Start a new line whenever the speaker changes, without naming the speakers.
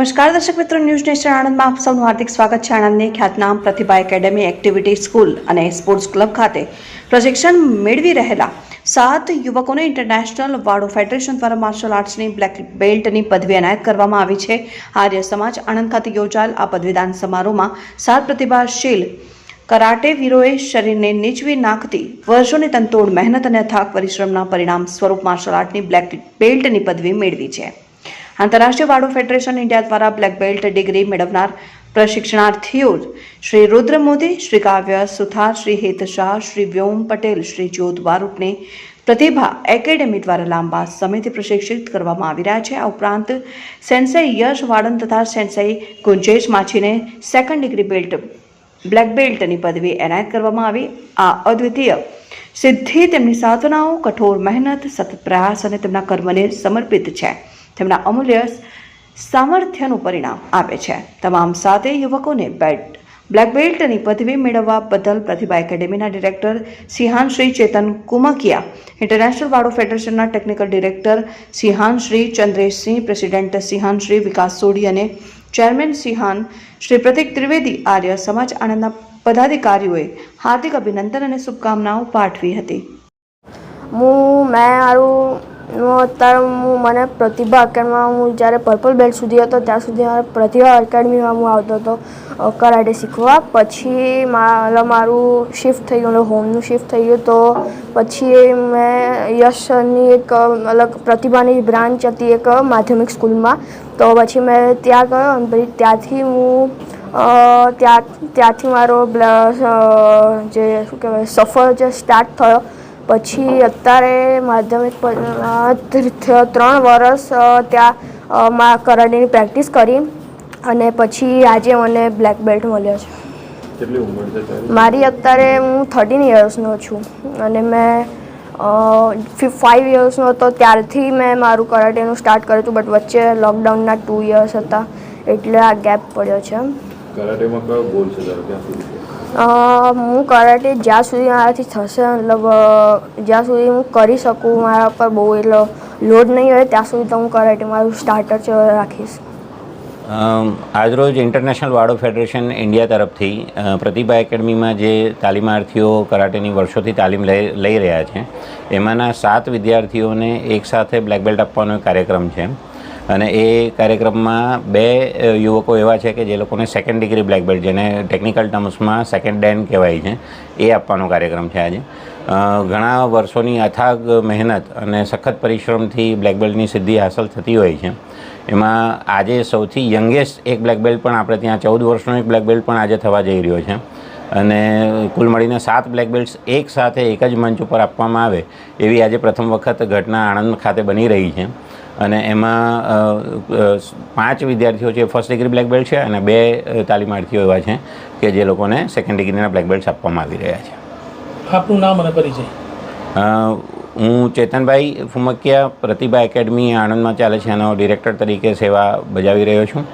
નમસ્કાર દર્શક મિત્રો, ન્યૂઝ નેશન આણંદમાં આપ સૌનું હાર્દિક સ્વાગત છે. આણંદની ખ્યાતનામ પ્રતિભા એકેડેમી એક્ટિવિટી સ્કૂલ અને સ્પોર્ટ્સ ક્લબ ખાતે પ્રશિક્ષણ મેળવી રહેલા સાત યુવકોને ઇન્ટરનેશનલ વાડો ફેડરેશન દ્વારા માર્શલ આર્ટ્સની બ્લેક બેલ્ટની પદવી એનાયત કરવામાં આવી છે. આર્ય સમાજ આણંદ ખાતે યોજાયેલ આ પદવીદાન સમારોહમાં સાત પ્રતિભાશીલ કરાટે વીરોએ શરીરને નીચવી નાખતી, વર્ષોની તંતોડ મહેનત અને અથાક પરિશ્રમના પરિણામ સ્વરૂપ માર્શલ આર્ટની બ્લેક બેલ્ટની પદવી મેળવી છે. આંતરરાષ્ટ્રીય વાડો ફેડરેશન ઇન્ડિયા દ્વારા બ્લેક બેલ્ટ ડિગ્રી મેળવનાર પ્રશિક્ષણાર્થીઓ શ્રી રુદ્ર મોદી, શ્રી કાવ્ય સુથાર, શ્રી હેત શાહ, શ્રી વ્યોમ પટેલ, શ્રી જ્યોત બારૂટને પ્રતિભા એકેડેમી દ્વારા લાંબા સમયથી પ્રશિક્ષિત કરવામાં આવી રહ્યા છે. આ ઉપરાંત સેન્સઈ યશ વાડન તથા સેન્સઈ ગુંજેશ માછીને સેકન્ડ ડિગ્રી બેલ્ટ બ્લેક બેલ્ટની પદવી એનાયત કરવામાં આવી. આ અદ્વિતીય સિદ્ધિ તેમની સાધનાઓ, કઠોર મહેનત, સતત પ્રયાસ અને તેમના કર્મને સમર્પિત છે. તેમના અમૂલ્ય સામર્થ્યનું પરિણામ આપે છે. તમામ સાથે યુવકોને બેટ, બ્લેક બેલ્ટની પદવી મેળવવા બદલ Pratibha એકેડેમીના director shihan Shri Chetan Kumkiya, international Wado ફેડરેશનના technical director shihan Shri Chandreshsinh, president shihan Shri Vikas Sodhi અને ચેરમેન સિંહાન શ્રી પ્રતિક ત્રિવેદી આર્ય સમાજ આણંદના પદાધિકારીઓએ હાર્દિક અભિનંદન અને શુભકામનાઓ પાઠવી હતી.
હું, મેં મારું હું અત્યારે હું, મને પ્રતિભા અકેડમીમાં હું જ્યારે પર્પલ બેલ્ટ સુધી હતો, ત્યાં સુધી મારે પ્રતિભા એકેડમીમાં હું આવતો હતો કરાટે શીખવા. પછી મા મારું શિફ્ટ થઈ ગયું હોમનું શિફ્ટ થઈ ગયું, તો પછી મેં યશની એક અલગ પ્રતિભાની બ્રાન્ચ હતી એક માધ્યમિક સ્કૂલમાં. તો પછી મેં ત્યાં ગયો અને પછી ત્યાંથી હું ત્યાં, ત્યાંથી મારો જે શું કહેવાય, સફર જે સ્ટાર્ટ થયો પછી અત્યારે માધ્યમિક ત્રણ વર્ષ ત્યાં માં કરાટેની પ્રેક્ટિસ કરી અને પછી આજે મને બ્લેક બેલ્ટ મળ્યો છે. મારી અત્યારે હું થર્ટીન યર્સનો છું અને મેં ફાઇવ યર્સનો હતો ત્યારથી મેં મારું કરાટેનું સ્ટાર્ટ કર્યું હતું બટ વચ્ચે લોકડાઉનના ટુ ઇયર્સ હતા એટલે આ ગેપ પડ્યો છે.
કરાટેમાં કયો ગોલ
હું કરાટે જ્યાં સુધી મારાથી થશે, મતલબ જ્યાં સુધી હું કરી શકું મારા પર બહુ એટલો લોડ નહીં હોય, ત્યાં સુધી તો હું કરાટે મારું સ્ટાર્ટર રાખીશ.
આજરોજ ઇન્ટરનેશનલ વાડો ફેડરેશન ઇન્ડિયા તરફથી પ્રતિભા એકેડમીમાં જે તાલીમાર્થીઓ કરાટેની વર્ષોથી તાલીમ લઈ લઈ રહ્યા છે, એમાંના સાત વિદ્યાર્થીઓને એકસાથે બ્લેક બેલ્ટ આપવાનો કાર્યક્રમ છે. અને એ કાર્યક્રમમાં બે યુવકો એવા છે કે જે લોકોને સેકન્ડ ડિગ્રી બ્લેક બેલ્ટ જેને ટેકનિકલ ટર્મ્સમાં સેકન્ડ ડેન કહેવાય છે, એ આપવાનો કાર્યક્રમ છે આજે. ઘણા વર્ષોની અથાગ મહેનત અને સખત પરિશ્રમથી બ્લેક બેલ્ટની સિદ્ધિ હાંસલ થતી હોય છે. એમાં આજે સૌથી યંગેસ્ટ એક બ્લેક બેલ્ટ પણ આપણે ત્યાં, ચૌદ વર્ષનો એક બ્લેક બેલ્ટ પણ આજે થવા જઈ રહ્યો છે. અને કુલ મળીને સાત બ્લેક બેલ્ટ્સ એક સાથે એક જ મંચ ઉપર આપવામાં આવે, એવી આજે પ્રથમ વખત ઘટના આણંદ ખાતે બની રહી છે. અને એમાં પાંચ વિદ્યાર્થીઓ છે ફર્સ્ટ ડિગ્રી બ્લેક બેલ્ટ છે અને બે તાલીમાર્થીઓ એવા છે કે જે લોકોને સેકન્ડ ડિગ્રીના બ્લેક બેલ્ટ્સ આપવામાં આવી રહ્યા છે.
આપનું નામ અને પરિચય?
હું ચેતનભાઈ ફુમકિયા પ્રતિભા એકેડમી આણંદમાં ચાલે છે એનો ડિરેક્ટર તરીકે સેવા બજાવી રહ્યો છું.